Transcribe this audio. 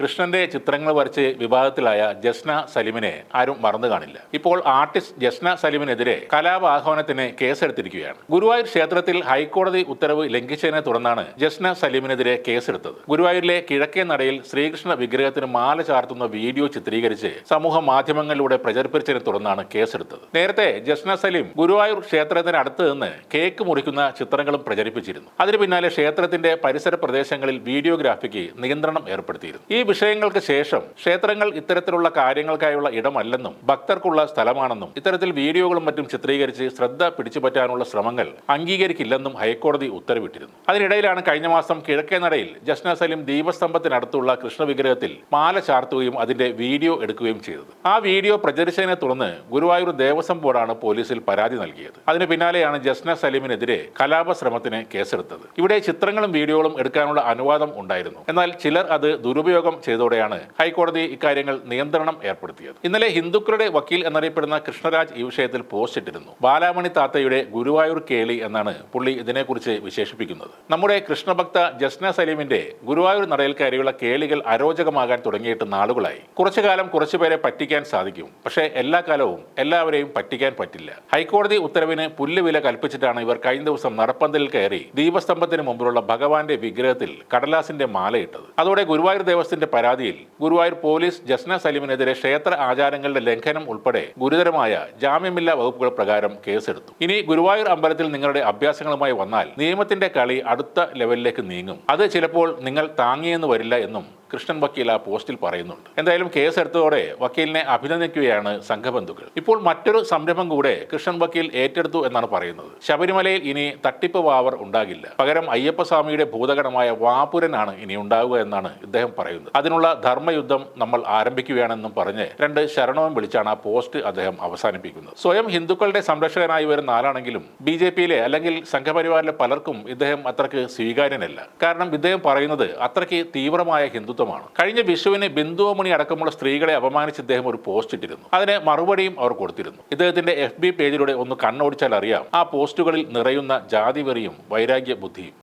കൃഷ്ണന്റെ ചിത്രങ്ങൾ വരച്ച് വിവാദത്തിലായ ജസ്ന സലിമിനെ ആരും മറന്നു കാണില്ല. ഇപ്പോൾ ആർട്ടിസ്റ്റ് ജസ്ന സലിമിനെതിരെ കലാപാഹ്വാനത്തിന് കേസെടുത്തിരിക്കുകയാണ്. ഗുരുവായൂർ ക്ഷേത്രത്തിൽ ഹൈക്കോടതി ഉത്തരവ് ലംഘിച്ചതിനെ തുടർന്നാണ് ജസ്ന സലിമിനെതിരെ കേസെടുത്തത്. ഗുരുവായൂരിലെ കിഴക്കേ നടയിൽ ശ്രീകൃഷ്ണ വിഗ്രഹത്തിന് മാല ചാർത്തുന്ന വീഡിയോ ചിത്രീകരിച്ച് സമൂഹ മാധ്യമങ്ങളിലൂടെ പ്രചരിപ്പിച്ചതിനെ തുടർന്നാണ് കേസെടുത്തത്. നേരത്തെ ജസ്ന സലിം ഗുരുവായൂർ ക്ഷേത്രത്തിന് അടുത്ത് നിന്ന് കേക്ക് മുറിക്കുന്ന ചിത്രങ്ങളും പ്രചരിപ്പിച്ചിരുന്നു. അതിനു പിന്നാലെ ക്ഷേത്രത്തിന്റെ പരിസര പ്രദേശങ്ങളിൽ വീഡിയോഗ്രാഫിക്ക് നിയന്ത്രണം ഏർപ്പെടുത്തിയിരുന്നു. ഈ വിഷയങ്ങൾക്ക് ശേഷം ക്ഷേത്രങ്ങൾ ഇത്തരത്തിലുള്ള കാര്യങ്ങൾക്കായുള്ള ഇടമല്ലെന്നും ഭക്തർക്കുള്ള സ്ഥലമാണെന്നും ഇത്തരത്തിൽ വീഡിയോകളും മറ്റും ചിത്രീകരിച്ച് ശ്രദ്ധ പിടിച്ചുപറ്റാനുള്ള ശ്രമങ്ങൾ അംഗീകരിക്കില്ലെന്നും ഹൈക്കോടതി ഉത്തരവിട്ടിരുന്നു. അതിനിടയിലാണ് കഴിഞ്ഞ മാസം കിഴക്കേ നടയിൽ ജസ്ന സലിം ദീപസ്തംഭത്തിനടുത്തുള്ള കൃഷ്ണവിഗ്രഹത്തിൽ മാല ചാർത്തുകയും അതിന്റെ വീഡിയോ എടുക്കുകയും ചെയ്തത്. ആ വീഡിയോ പ്രചരിച്ചതിനെ തുടർന്ന് ഗുരുവായൂർ ദേവസ്വം ബോർഡാണ് പോലീസിൽ പരാതി നൽകിയത്. അതിന് പിന്നാലെയാണ് ജസ്ന സലീമിനെതിരെ കലാപ ശ്രമത്തിന് കേസെടുത്തത്. ഇവിടെ ചിത്രങ്ങളും വീഡിയോകളും എടുക്കാനുള്ള അനുവാദം ഉണ്ടായിരുന്നു. എന്നാൽ ചിലർ അത് ദുരുപയോഗം ചെയ്തോടെയാണ് ഹൈക്കോടതി ഇക്കാര്യങ്ങൾ നിയന്ത്രണം ഏർപ്പെടുത്തിയത്. ഇന്നലെ ഹിന്ദുക്കളുടെ വക്കീൽ എന്നറിയപ്പെടുന്ന കൃഷ്ണരാജ് ഈ വിഷയത്തിൽ പോസ്റ്റ് ഇട്ടിരുന്നു. ബാലാമണി താത്തയുടെ ഗുരുവായൂർ കേളി എന്നാണ് പുള്ളി ഇതിനെക്കുറിച്ച് വിശേഷിപ്പിക്കുന്നത്. നമ്മുടെ കൃഷ്ണഭക്ത ജസ്ന സലീമിന്റെ ഗുരുവായൂർ നടയിൽ കയറിയുള്ള കേളികൾ അരോചകമാകാൻ തുടങ്ങിയിട്ട് നാളുകളായി. കുറച്ചു കാലം കുറച്ചുപേരെ പറ്റിക്കാൻ സാധിക്കും. പക്ഷേ എല്ലാ കാലവും എല്ലാവരെയും പറ്റിക്കാൻ പറ്റില്ല. ഹൈക്കോടതി ഉത്തരവിന് പുല്ലുവില കൽപ്പിച്ചിട്ടാണ് ഇവർ കഴിഞ്ഞ ദിവസം നടപ്പന്തലിൽ കയറി ദീപസ്തംഭത്തിന് മുമ്പിലുള്ള ഭഗവാന്റെ വിഗ്രഹത്തിൽ കടലാസിന്റെ മാലയിട്ടത് അതോടെ ഗുരുവായൂർ ദേവസ്വത്തിന്റെ പരാതിയിൽ ഗുരുവായൂർ പോലീസ് ജസ്ന സലീമിനെതിരെ ക്ഷേത്ര ആചാരങ്ങളുടെ ലംഘനം ഉൾപ്പെടെ ഗുരുതരമായ ജാമ്യമില്ലാ വകുപ്പുകൾ പ്രകാരം കേസെടുത്തു. ഇനി ഗുരുവായൂർ അമ്പലത്തിൽ നിങ്ങളുടെ അഭ്യാസങ്ങളുമായി വന്നാൽ നിയമത്തിന്റെ കളി അടുത്ത ലെവലിലേക്ക് നീങ്ങും. അത് ചിലപ്പോൾ നിങ്ങൾ താങ്ങിയെന്ന് വരില്ല എന്നും കൃഷ്ണൻ വക്കീൽ ആ പോസ്റ്റിൽ പറയുന്നുണ്ട്. എന്തായാലും കേസെടുത്തതോടെ വക്കീലിനെ അഭിനന്ദിക്കുകയാണ് സംഘബന്ധുക്കൾ. ഇപ്പോൾ മറ്റൊരു സംരംഭം കൂടെ കൃഷ്ണൻ വക്കീൽ ഏറ്റെടുത്തു എന്നാണ് പറയുന്നത്. ശബരിമലയിൽ ഇനി തട്ടിപ്പ് വാവർ ഉണ്ടാകില്ല. പകരം അയ്യപ്പസ്വാമിയുടെ ഭൂതഗണമായ വാപുരനാണ് ഇനി ഉണ്ടാവുക എന്നാണ് ഇദ്ദേഹം പറയുന്നത്. അതിനുള്ള ധർമ്മയുദ്ധം നമ്മൾ ആരംഭിക്കുകയാണെന്നും പറഞ്ഞ് രണ്ട് ശരണവും വിളിച്ചാണ് ആ പോസ്റ്റ് അദ്ദേഹം അവസാനിപ്പിക്കുന്നത്. സ്വയം ഹിന്ദുക്കളുടെ സംരക്ഷകനായി വരുന്ന ആളാണെങ്കിലും ബി ജെ പിയിലെ അല്ലെങ്കിൽ സംഘപരിവാറിലെ പലർക്കും ഇദ്ദേഹം അത്രയ്ക്ക് സ്വീകാര്യനല്ല. കാരണം ഇദ്ദേഹം പറയുന്നത് അത്രയ്ക്ക് തീവ്രമായ ഹിന്ദുത്വമാണ് കഴിഞ്ഞ വിഷുവിന് ബിന്ദുമണി അടക്കമുള്ള സ്ത്രീകളെ അപമാനിച്ച് ഇദ്ദേഹം ഒരു പോസ്റ്റ് ഇട്ടിരുന്നു. അതിന് മറുപടിയും അവർ കൊടുത്തിരുന്നു. ഇദ്ദേഹത്തിന്റെ എഫ് ബി പേജിലൂടെ ഒന്ന് കണ്ണോടിച്ചാൽ അറിയാം. ആ പോസ്റ്റുകളിൽ നിറയുന്ന ജാതിവെറിയും വൈരാഗ്യ ബുദ്ധിയും